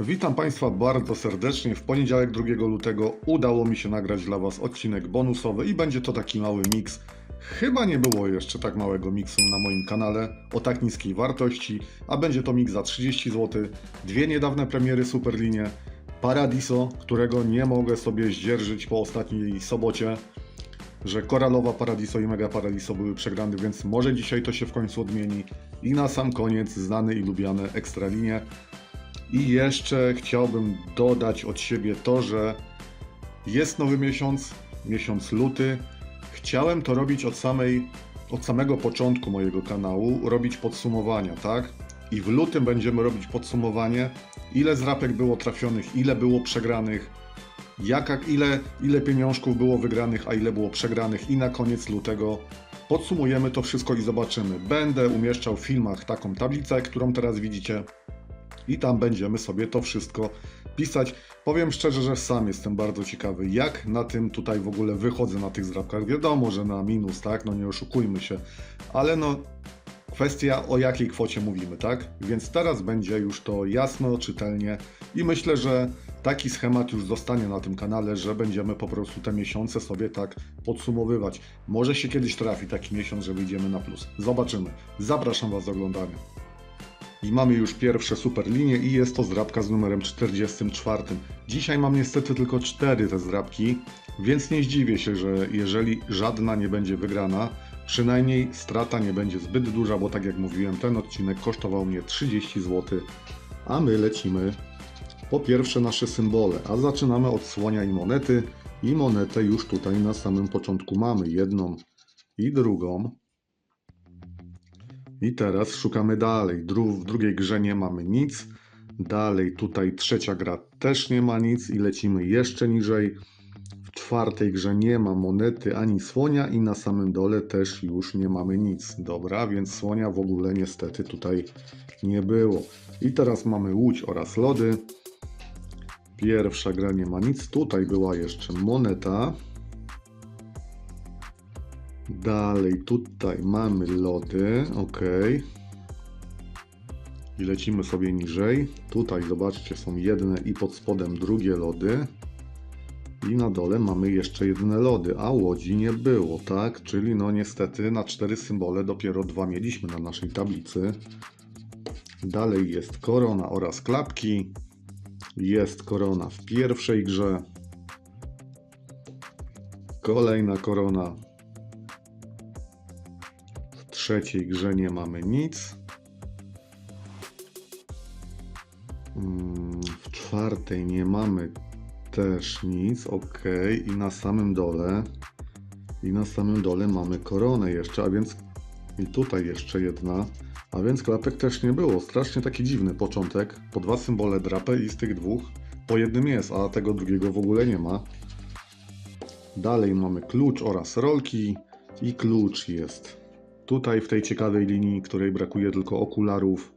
Witam Państwa bardzo serdecznie. W poniedziałek 2 lutego udało mi się nagrać dla Was odcinek bonusowy i będzie to taki mały miks. Chyba nie było jeszcze tak małego miksu na moim kanale o tak niskiej wartości, a będzie to miks za 30 zł, dwie niedawne premiery Superlinie, Paradiso, którego nie mogę sobie zdzierżyć po ostatniej sobocie, że Koralowa Paradiso i Mega Paradiso były przegrane, więc może dzisiaj to się w końcu odmieni. I na sam koniec znane i lubiane Ekstralinie. I jeszcze chciałbym dodać od siebie to, że jest nowy miesiąc, miesiąc luty. Chciałem to robić od, samej, od samego początku mojego kanału, robić podsumowania, tak? I w lutym będziemy robić podsumowanie, ile zrapek było trafionych, ile było przegranych, jaka, ile, ile pieniążków było wygranych, a ile było przegranych i na koniec lutego podsumujemy to wszystko i zobaczymy. Będę umieszczał w filmach taką tablicę, którą teraz widzicie i tam będziemy sobie to wszystko pisać. Powiem szczerze, że sam jestem bardzo ciekawy, jak na tym tutaj w ogóle wychodzę na tych zdrabkach. Wiadomo, że na minus, tak, no nie oszukujmy się, ale no kwestia o jakiej kwocie mówimy, tak? Więc teraz będzie już to jasno, czytelnie i myślę, że taki schemat już zostanie na tym kanale, że będziemy po prostu te miesiące sobie tak podsumowywać. Może się kiedyś trafi taki miesiąc, że wyjdziemy na plus. Zobaczymy. Zapraszam Was do oglądania. I mamy już pierwsze super linie i jest to zdrabka z numerem 44. Dzisiaj mam niestety tylko 4 te zdrabki, więc nie zdziwię się, że jeżeli żadna nie będzie wygrana, przynajmniej strata nie będzie zbyt duża, bo tak jak mówiłem, ten odcinek kosztował mnie 30 zł, a my lecimy po pierwsze nasze symbole, a zaczynamy od słonia i monety i monetę już tutaj na samym początku mamy, jedną i drugą. I teraz szukamy dalej. Dru w drugiej grze nie mamy nic. Dalej tutaj trzecia gra też nie ma nic i lecimy jeszcze niżej. W czwartej grze nie ma monety ani słonia i na samym dole też już nie mamy nic. Dobra, więc słonia w ogóle niestety tutaj nie było. I teraz mamy łódź oraz lody. Pierwsza gra nie ma nic. Tutaj była jeszcze moneta. Dalej, tutaj mamy lody, ok. I lecimy sobie niżej. Tutaj zobaczcie, są jedne i pod spodem drugie lody. I na dole mamy jeszcze jedne lody, a łodzi nie było, tak? Czyli no niestety na cztery symbole dopiero dwa mieliśmy na naszej tablicy. Dalej jest korona oraz klapki. Jest korona w pierwszej grze. Kolejna korona trzeciej grze nie mamy nic. Mm, W czwartej nie mamy też nic. Ok. I na samym dole. I na samym dole mamy koronę jeszcze, a więc i tutaj jeszcze jedna. A więc klapek też nie było. Strasznie taki dziwny początek. Po dwa symbole drapę i z tych dwóch po jednym jest, a tego drugiego w ogóle nie ma. Dalej mamy klucz oraz rolki i klucz jest tutaj w tej ciekawej linii, której brakuje tylko okularów.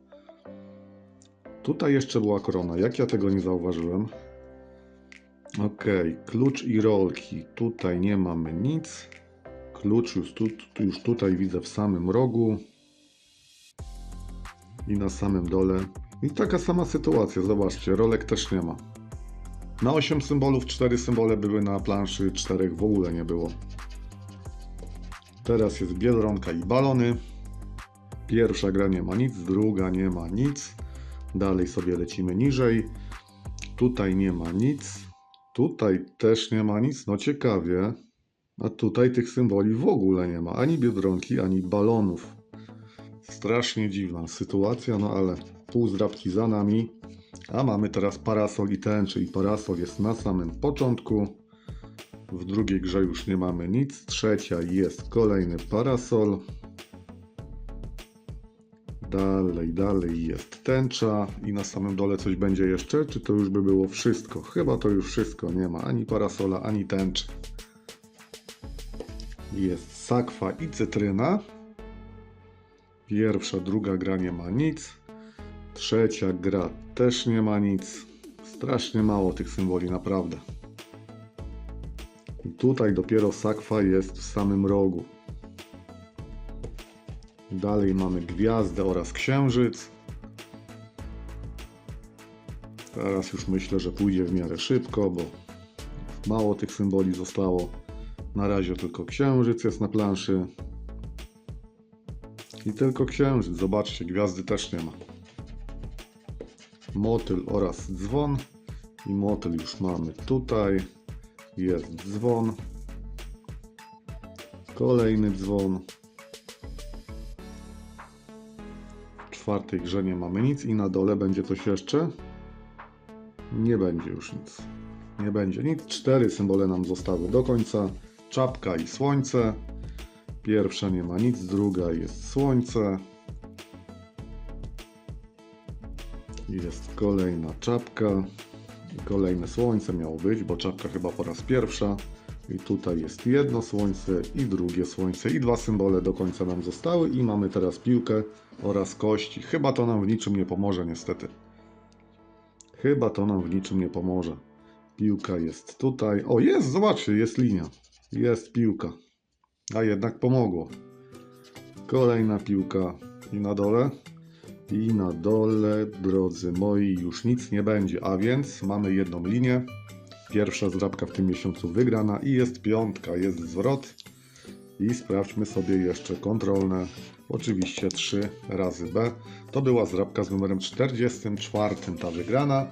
Tutaj jeszcze była korona. Jak ja tego nie zauważyłem? Ok, klucz i rolki. Tutaj nie mamy nic. Klucz już, tu, już tutaj widzę w samym rogu. I na samym dole. I taka sama sytuacja, zobaczcie, rolek też nie ma. Na 8 symbolów 4 symbole były na planszy, 4 w ogóle nie było. Teraz jest Biedronka i balony. Pierwsza gra nie ma nic, druga nie ma nic. Dalej sobie lecimy niżej. Tutaj nie ma nic. Tutaj też nie ma nic. No ciekawie. A tutaj tych symboli w ogóle nie ma. Ani Biedronki, ani balonów. Strasznie dziwna sytuacja, no ale pół zdrabki za nami. A mamy teraz parasol i ten, czyli parasol jest na samym początku. W drugiej grze już nie mamy nic. Trzecia jest kolejny parasol. Dalej, dalej jest tęcza i na samym dole coś będzie jeszcze, czy to już by było wszystko? Chyba to już wszystko, nie ma ani parasola, ani tęczy. Jest sakwa i cytryna. Pierwsza, druga gra nie ma nic. Trzecia gra też nie ma nic. Strasznie mało tych symboli, naprawdę. I tutaj dopiero sakwa jest w samym rogu. Dalej mamy gwiazdę oraz księżyc. Teraz już myślę, że pójdzie w miarę szybko, bo mało tych symboli zostało. Na razie tylko księżyc jest na planszy. I tylko księżyc. Zobaczcie, gwiazdy też nie ma. Motyl oraz dzwon. I motyl już mamy tutaj. Jest dzwon. Kolejny dzwon. W czwartej grze nie mamy nic i na dole będzie coś jeszcze. Nie będzie już nic. Nie będzie nic. Cztery symbole nam zostały do końca. Czapka i słońce. Pierwsza nie ma nic, druga jest słońce. Jest kolejna czapka. Kolejne słońce miało być, bo czapka chyba po raz pierwsza. I tutaj jest jedno słońce i drugie słońce. I dwa symbole do końca nam zostały. I mamy teraz piłkę oraz kości. Chyba to nam w niczym nie pomoże niestety. Chyba to nam w niczym nie pomoże. Piłka jest tutaj. O, jest, zobaczcie, jest linia. Jest piłka. A jednak pomogło. Kolejna piłka i na dole. I na dole, drodzy moi, już nic nie będzie. A więc mamy jedną linię. Pierwsza zdrabka w tym miesiącu wygrana i jest piątka, jest zwrot. I sprawdźmy sobie jeszcze kontrolne. Oczywiście 3 razy B. To była zdrabka z numerem 44, ta wygrana.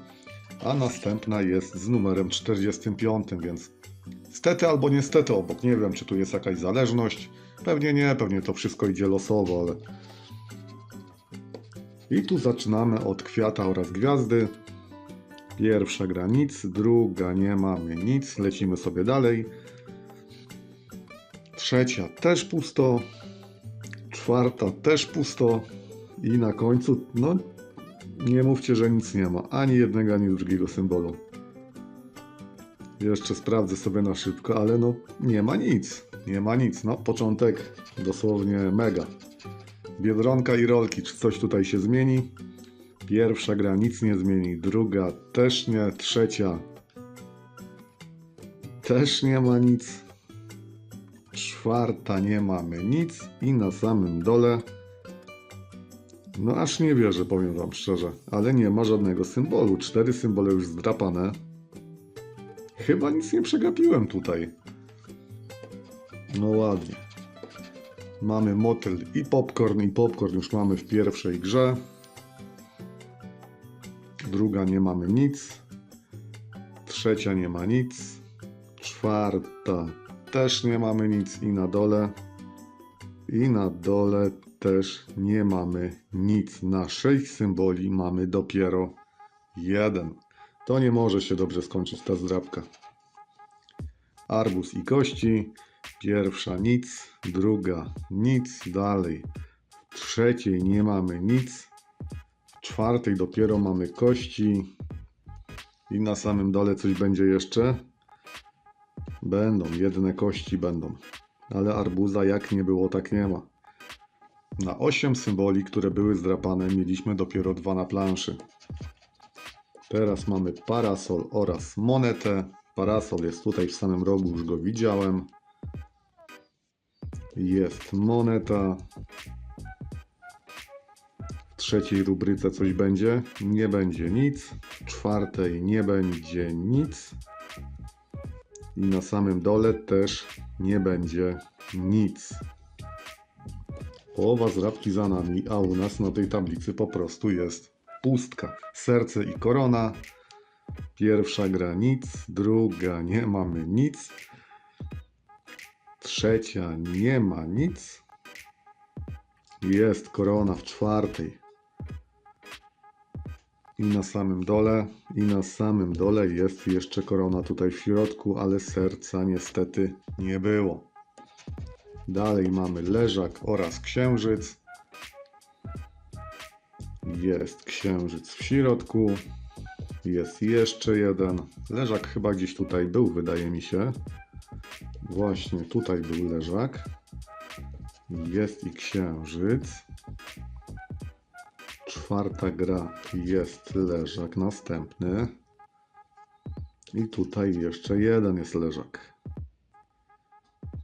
A następna jest z numerem 45, więc stety albo niestety obok. Nie wiem, czy tu jest jakaś zależność. Pewnie nie, pewnie to wszystko idzie losowo, ale. I tu zaczynamy od kwiata oraz gwiazdy. Pierwsza gra nic, druga nie mamy nic, lecimy sobie dalej. Trzecia też pusto, czwarta też pusto i na końcu, no nie mówcie, że nic nie ma, ani jednego, ani drugiego symbolu. Jeszcze sprawdzę sobie na szybko, ale no nie ma nic, nie ma nic, no początek dosłownie mega. Biedronka i rolki, czy coś tutaj się zmieni? Pierwsza gra nic nie zmieni, druga też nie, trzecia też nie ma nic, czwarta nie mamy nic i na samym dole no aż nie wierzę, powiem wam szczerze, ale nie ma żadnego symbolu, cztery symbole już zdrapane. Chyba nic nie przegapiłem tutaj. No ładnie. Mamy motyl i popcorn, i popcorn już mamy w pierwszej grze. Druga nie mamy nic. Trzecia nie ma nic. Czwarta też nie mamy nic i na dole. I na dole też nie mamy nic. Na sześć symboli mamy dopiero jeden. To nie może się dobrze skończyć ta zdrabka. Arbus i kości. Pierwsza nic, druga nic, dalej. Trzeciej nie mamy nic. Czwartej dopiero mamy kości. I na samym dole coś będzie jeszcze. Będą, jedne kości będą. Ale arbuza jak nie było, tak nie ma. Na 8 symboli, które były zdrapane, mieliśmy dopiero dwa na planszy. Teraz mamy parasol oraz monetę. Parasol jest tutaj w samym rogu, już go widziałem. Jest moneta. W trzeciej rubryce coś będzie? Nie będzie nic. W czwartej nie będzie nic. I na samym dole też nie będzie nic. Połowa zrabki za nami, a u nas na tej tablicy po prostu jest pustka. Serce i korona. Pierwsza gra nic, druga nie mamy nic. Trzecia nie ma nic. Jest korona w czwartej. I na samym dole, i na samym dole jest jeszcze korona tutaj w środku, ale serca niestety nie było. Dalej mamy leżak oraz księżyc. Jest księżyc w środku. Jest jeszcze jeden. Leżak chyba gdzieś tutaj był, wydaje mi się. Właśnie tutaj był leżak. Jest i księżyc. Czwarta gra jest leżak następny. I tutaj jeszcze jeden jest leżak.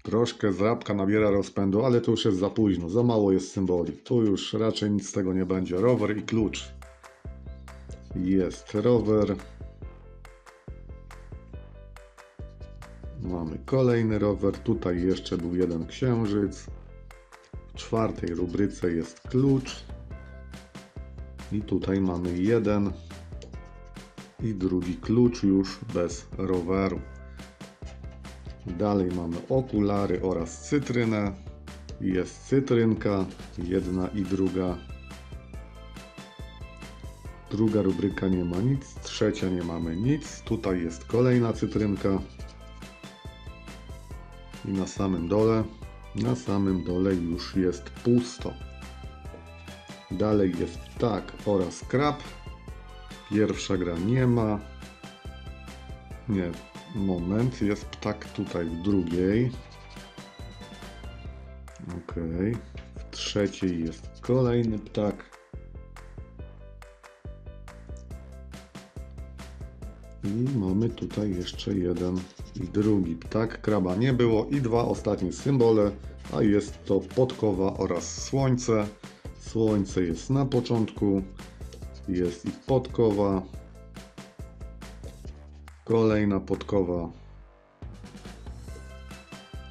Troszkę zrabka nabiera rozpędu, ale to już jest za późno. Za mało jest symboli. Tu już raczej nic z tego nie będzie. Rower i klucz. jest rower. Mamy kolejny rower. Tutaj jeszcze był jeden księżyc. W czwartej rubryce jest klucz. I tutaj mamy jeden i drugi klucz już bez roweru. Dalej mamy okulary oraz cytrynę. Jest cytrynka, jedna i druga. Druga rubryka nie ma nic, trzecia nie mamy nic. Tutaj jest kolejna cytrynka. I na samym dole, na samym dole już jest pusto. Dalej jest ptak oraz krab. Pierwsza gra nie ma. Nie, moment, jest ptak tutaj w drugiej. Ok. W trzeciej jest kolejny ptak. I mamy tutaj jeszcze jeden i drugi ptak. Kraba nie było i dwa ostatnie symbole, a jest to podkowa oraz słońce. Słońce jest na początku, jest i podkowa. Kolejna podkowa.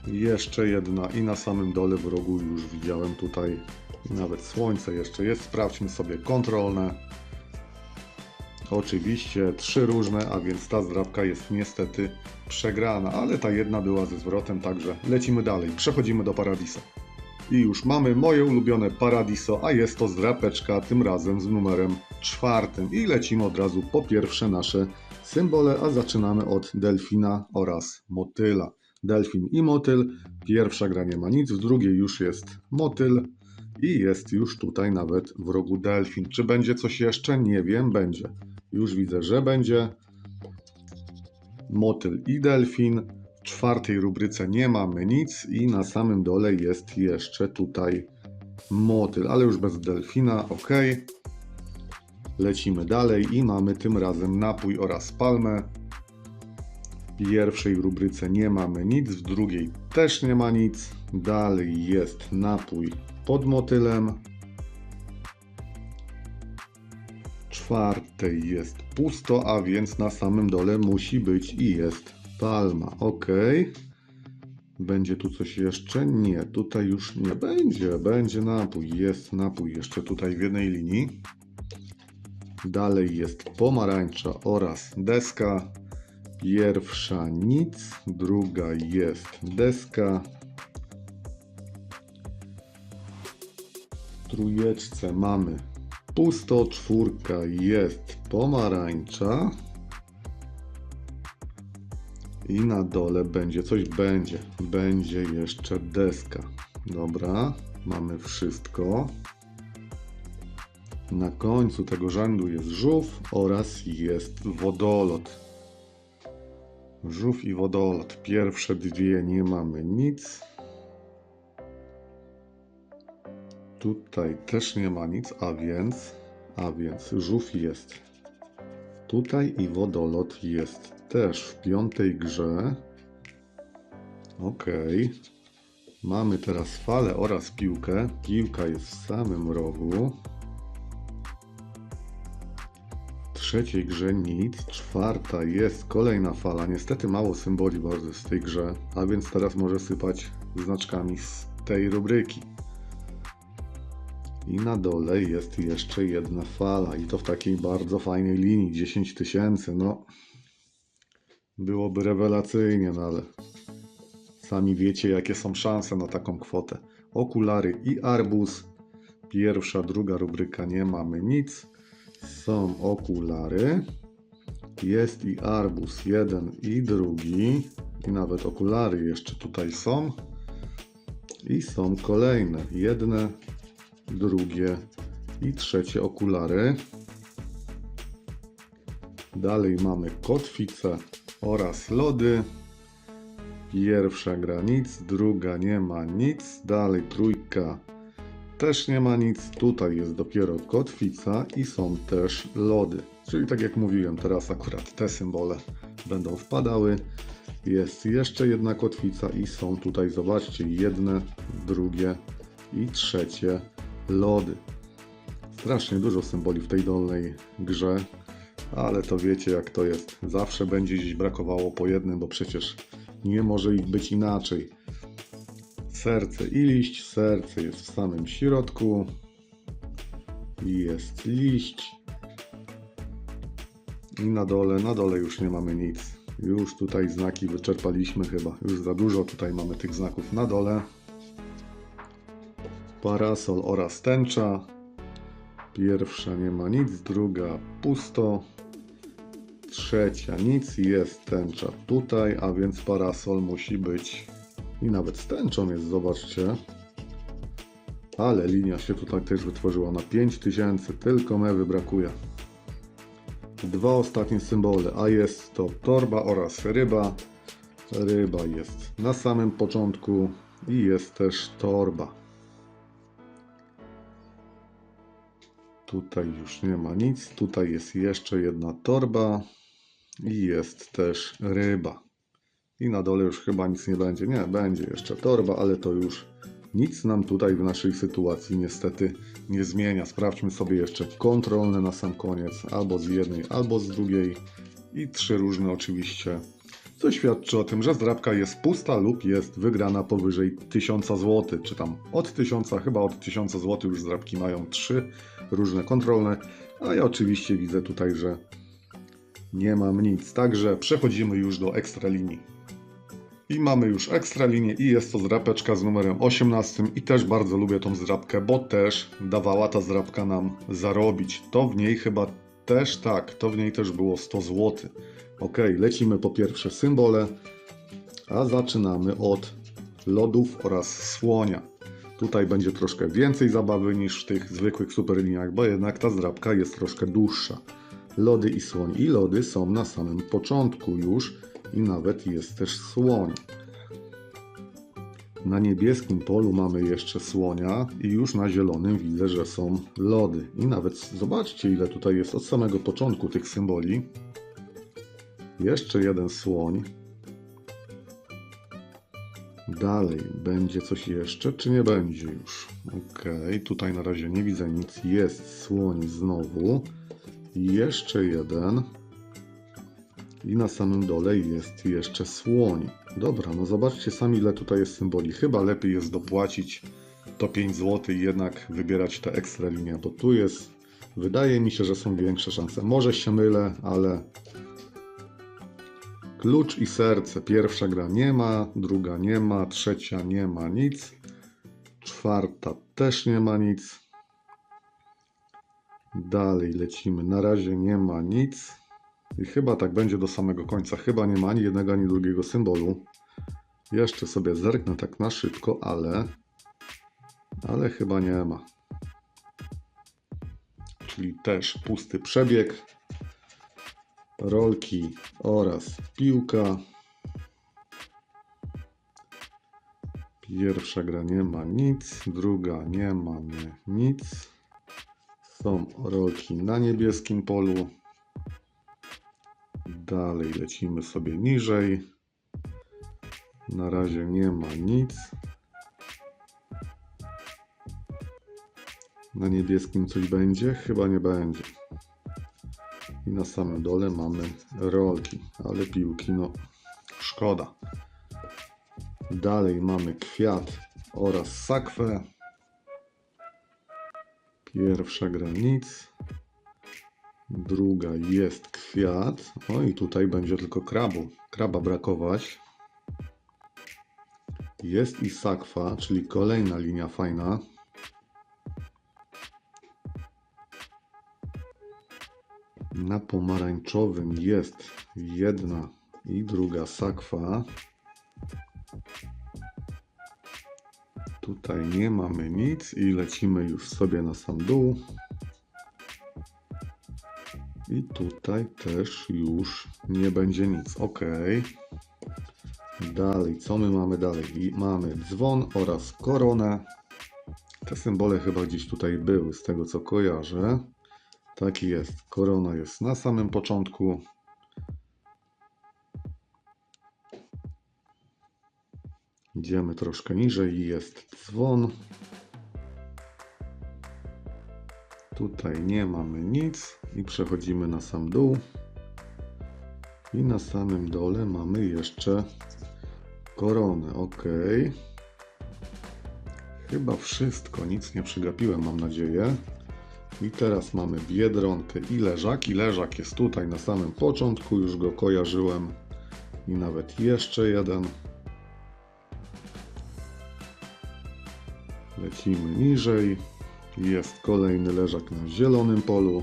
Jeszcze jedna i na samym dole w rogu już widziałem tutaj nawet słońce jeszcze jest. Sprawdźmy sobie kontrolne. Oczywiście trzy różne, a więc ta zdrabka jest niestety przegrana, ale ta jedna była ze zwrotem, także lecimy dalej. Przechodzimy do Paradiso. I już mamy moje ulubione Paradiso, a jest to zdrapeczka, tym razem z numerem czwartym. I lecimy od razu po pierwsze nasze symbole, a zaczynamy od delfina oraz motyla. Delfin i motyl. Pierwsza gra nie ma nic, w drugiej już jest motyl i jest już tutaj nawet w rogu delfin. Czy będzie coś jeszcze? Nie wiem, będzie. Już widzę, że będzie. Motyl i delfin. W czwartej rubryce nie mamy nic i na samym dole jest jeszcze tutaj motyl, ale już bez delfina, ok. Lecimy dalej i mamy tym razem napój oraz palmę. W pierwszej rubryce nie mamy nic, w drugiej też nie ma nic. Dalej jest napój pod motylem. Czwartej jest pusto, a więc na samym dole musi być i jest palma. Ok. Będzie tu coś jeszcze? Nie, tutaj już nie będzie. Będzie napój. Jest napój jeszcze tutaj w jednej linii. Dalej jest pomarańcza oraz deska. Pierwsza nic, druga jest deska. W trójeczce mamy pusto, czwórka jest pomarańcza. I na dole będzie coś, będzie, będzie jeszcze deska. Dobra, mamy wszystko. Na końcu tego rzędu jest żółw oraz jest wodolot. Żółw i wodolot. Pierwsze dwie nie mamy nic. Tutaj też nie ma nic, a więc, a więc żółw jest tutaj i wodolot jest też w piątej grze. Ok. Mamy teraz falę oraz piłkę. Piłka jest w samym rogu. W trzeciej grze nic. Czwarta jest kolejna fala. Niestety mało symboli bardzo jest w tej grze, a więc teraz może sypać znaczkami z tej rubryki. I na dole jest jeszcze jedna fala i to w takiej bardzo fajnej linii 10 tysięcy. No, byłoby rewelacyjnie, no ale sami wiecie, jakie są szanse na taką kwotę. Okulary i arbuz. Pierwsza, druga rubryka nie mamy nic. Są okulary. Jest i arbuz, jeden i drugi. I nawet okulary jeszcze tutaj są. I są kolejne. Jedne, drugie i trzecie okulary. Dalej mamy kotwicę oraz lody. Pierwsza gra nic, druga nie ma nic. Dalej trójka też nie ma nic. Tutaj jest dopiero kotwica i są też lody. Czyli tak jak mówiłem, teraz akurat te symbole będą wpadały. Jest jeszcze jedna kotwica i są tutaj, zobaczcie, jedne, drugie i trzecie lody. Strasznie dużo symboli w tej dolnej grze. Ale to wiecie jak to jest. Zawsze będzie gdzieś brakowało po jednym, bo przecież nie może być inaczej. Serce i liść. Serce jest w samym środku. I jest liść. I na dole, na dole już nie mamy nic. Już tutaj znaki wyczerpaliśmy chyba. Już za dużo tutaj mamy tych znaków na dole. Parasol oraz tęcza. Pierwsza nie ma nic, druga pusto. Trzecia nic, jest tęcza tutaj, a więc parasol musi być. I nawet z tęczą jest, zobaczcie. Ale linia się tutaj też wytworzyła na 5000, tylko mewy brakuje. Dwa ostatnie symbole, a jest to torba oraz ryba. Ryba jest na samym początku i jest też torba. Tutaj już nie ma nic. Tutaj jest jeszcze jedna torba i jest też ryba. I na dole już chyba nic nie będzie. Nie, będzie jeszcze torba, ale to już nic nam tutaj w naszej sytuacji niestety nie zmienia. Sprawdźmy sobie jeszcze kontrolne na sam koniec, albo z jednej, albo z drugiej. I trzy różne oczywiście, co świadczy o tym, że zdrabka jest pusta lub jest wygrana powyżej 1000 zł, czy tam od 1000, chyba od 1000 zł już zdrabki mają trzy różne kontrolne, a ja oczywiście widzę tutaj, że nie mam nic, także przechodzimy już do ekstra linii. I mamy już ekstra linię i jest to zdrapeczka z numerem 18 i też bardzo lubię tą zdrapkę, bo też dawała ta zdrapka nam zarobić. To w niej chyba też tak, to w niej też było 100 zł. Ok, lecimy po pierwsze symbole, a zaczynamy od lodów oraz słonia. Tutaj będzie troszkę więcej zabawy niż w tych zwykłych superliniach, bo jednak ta zdrabka jest troszkę dłuższa. Lody i słoń. I lody są na samym początku już i nawet jest też słoń. Na niebieskim polu mamy jeszcze słonia i już na zielonym widzę, że są lody. I nawet zobaczcie ile tutaj jest od samego początku tych symboli. Jeszcze jeden słoń. Dalej, będzie coś jeszcze, czy nie będzie już? Ok, tutaj na razie nie widzę nic. Jest słoń znowu. Jeszcze jeden. I na samym dole jest jeszcze słoń. Dobra, no zobaczcie sami ile tutaj jest symboli. Chyba lepiej jest dopłacić to 5 zł i jednak wybierać te ekstra linie, bo tu jest, wydaje mi się, że są większe szanse. Może się mylę, ale klucz i serce. Pierwsza gra nie ma, druga nie ma, trzecia nie ma nic, czwarta też nie ma nic. Dalej lecimy. Na razie nie ma nic. I chyba tak będzie do samego końca. Chyba nie ma ani jednego, ani drugiego symbolu. Jeszcze sobie zerknę tak na szybko, ale... Ale chyba nie ma. Czyli też pusty przebieg. Rolki oraz piłka. Pierwsza gra nie ma nic, druga nie mamy nic. Są rolki na niebieskim polu. Dalej lecimy sobie niżej. Na razie nie ma nic. Na niebieskim coś będzie? Chyba nie będzie. I na samym dole mamy rolki, ale piłki, no szkoda. Dalej mamy kwiat oraz sakwę. Pierwsza gra nic. Druga jest kwiat. O i tutaj będzie tylko krabu. Kraba brakować. Jest i sakwa, czyli kolejna linia fajna. Na pomarańczowym jest jedna i druga sakwa. Tutaj nie mamy nic i lecimy już sobie na sam dół. I tutaj też już nie będzie nic. Ok. Dalej, co my mamy dalej? I mamy dzwon oraz koronę. Te symbole chyba gdzieś tutaj były, z tego co kojarzę. Tak jest. Korona jest na samym początku. Idziemy troszkę niżej i jest dzwon. Tutaj nie mamy nic i przechodzimy na sam dół. I na samym dole mamy jeszcze koronę. Ok. Chyba wszystko, nic nie przegapiłem, mam nadzieję. I teraz mamy biedronkę i leżak. I leżak jest tutaj na samym początku, już go kojarzyłem. I nawet jeszcze jeden. Lecimy niżej. Jest kolejny leżak na zielonym polu.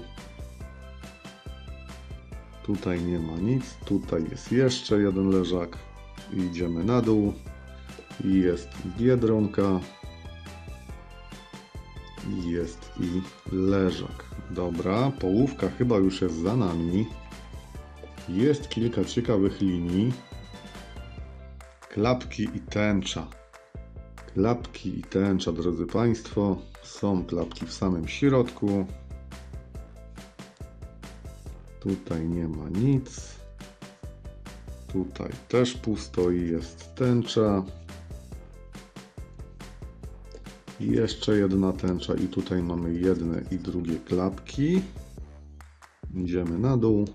Tutaj nie ma nic. Tutaj jest jeszcze jeden leżak. Idziemy na dół. Jest biedronka. Jest i leżak. Dobra, połówka chyba już jest za nami. Jest kilka ciekawych linii. Klapki i tęcza. Klapki i tęcza, drodzy Państwo. Są klapki w samym środku. Tutaj nie ma nic. Tutaj też pusto i jest tęcza. I jeszcze jedna tęcza i tutaj mamy jedne i drugie klapki. Idziemy na dół.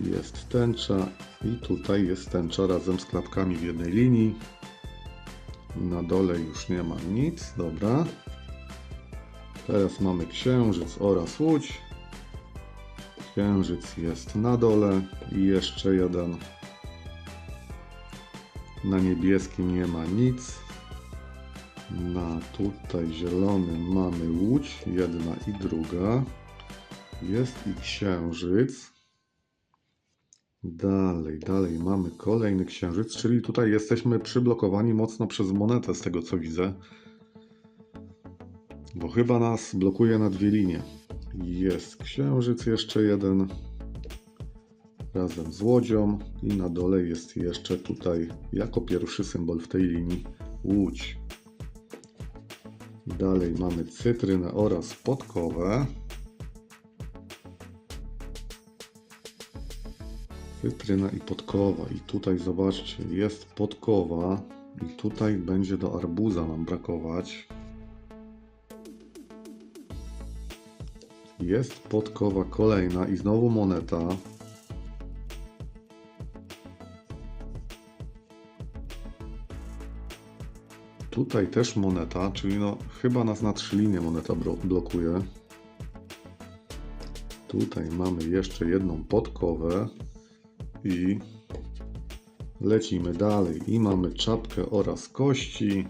Jest tęcza i tutaj jest tęcza razem z klapkami w jednej linii. Na dole już nie ma nic, dobra. Teraz mamy księżyc oraz łódź. Księżyc jest na dole i jeszcze jeden. Na niebieskim nie ma nic. Na tutaj zielonym mamy łódź, jedna i druga. Jest i księżyc. Dalej, dalej mamy kolejny księżyc, czyli tutaj jesteśmy przyblokowani mocno przez monetę z tego co widzę. Bo chyba nas blokuje na dwie linie. Jest księżyc jeszcze jeden. Razem z łodzią i na dole jest jeszcze tutaj jako pierwszy symbol w tej linii łódź. Dalej mamy cytrynę oraz podkowę. Cytryna i podkowa. I tutaj zobaczcie, jest podkowa. I tutaj będzie do arbuza nam brakować. Jest podkowa kolejna i znowu moneta. Tutaj też moneta, czyli no chyba nas na trzy linie moneta blokuje. Tutaj mamy jeszcze jedną podkowę i lecimy dalej. I mamy czapkę oraz kości.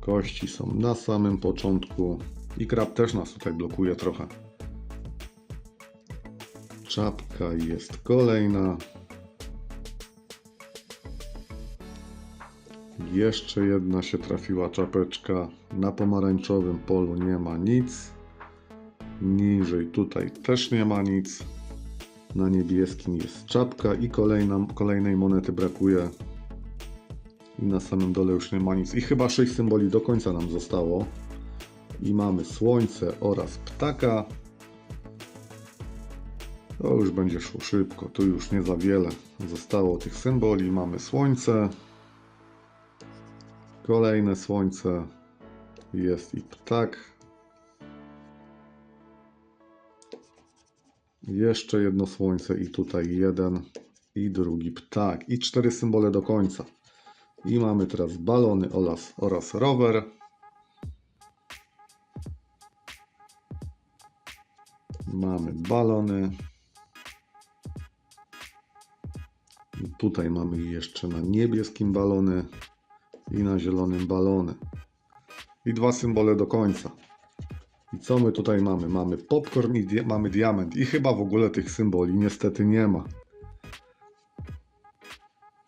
Kości są na samym początku i krab też nas tutaj blokuje trochę. Czapka jest kolejna. Jeszcze jedna się trafiła czapeczka. Na pomarańczowym polu nie ma nic. Niżej tutaj też nie ma nic. Na niebieskim jest czapka i kolejna, kolejnej monety brakuje. I na samym dole już nie ma nic. I chyba 6 symboli do końca nam zostało. I mamy słońce oraz ptaka. To już będzie szło szybko. Tu już nie za wiele zostało tych symboli. Mamy słońce. Kolejne słońce. Jest i ptak. Jeszcze jedno słońce i tutaj jeden i drugi ptak. I cztery symbole do końca. I mamy teraz balony oraz, oraz rower. Mamy balony. I tutaj mamy jeszcze na niebieskim balony i na zielonym balony. I dwa symbole do końca. I co my tutaj mamy? Mamy popcorn i dia- mamy diament. I chyba w ogóle tych symboli niestety nie ma.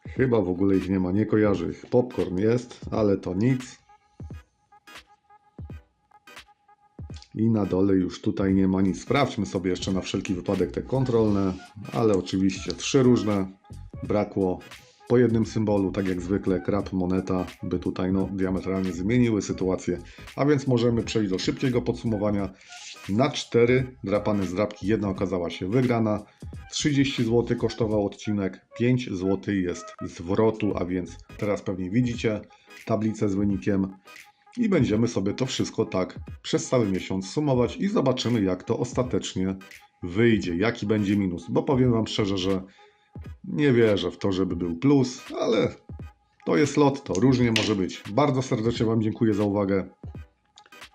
Chyba w ogóle ich nie ma, nie kojarzę ich. Popcorn jest, ale to nic. I na dole już tutaj nie ma nic. Sprawdźmy sobie jeszcze na wszelki wypadek te kontrolne, ale oczywiście trzy różne. Brakło po jednym symbolu, tak jak zwykle krab, moneta by tutaj no, diametralnie zmieniły sytuację. A więc możemy przejść do szybkiego podsumowania. Na cztery drapane zdrapki jedna okazała się wygrana. 30 zł kosztował odcinek, 5 zł jest zwrotu, a więc teraz pewnie widzicie tablicę z wynikiem. i będziemy sobie to wszystko tak przez cały miesiąc sumować i zobaczymy, jak to ostatecznie wyjdzie, jaki będzie minus. Bo powiem Wam szczerze, że nie wierzę w to, żeby był plus, ale to jest lotto, różnie może być. Bardzo serdecznie Wam dziękuję za uwagę.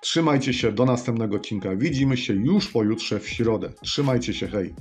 Trzymajcie się do następnego odcinka. Widzimy się już pojutrze w środę. Trzymajcie się, hej.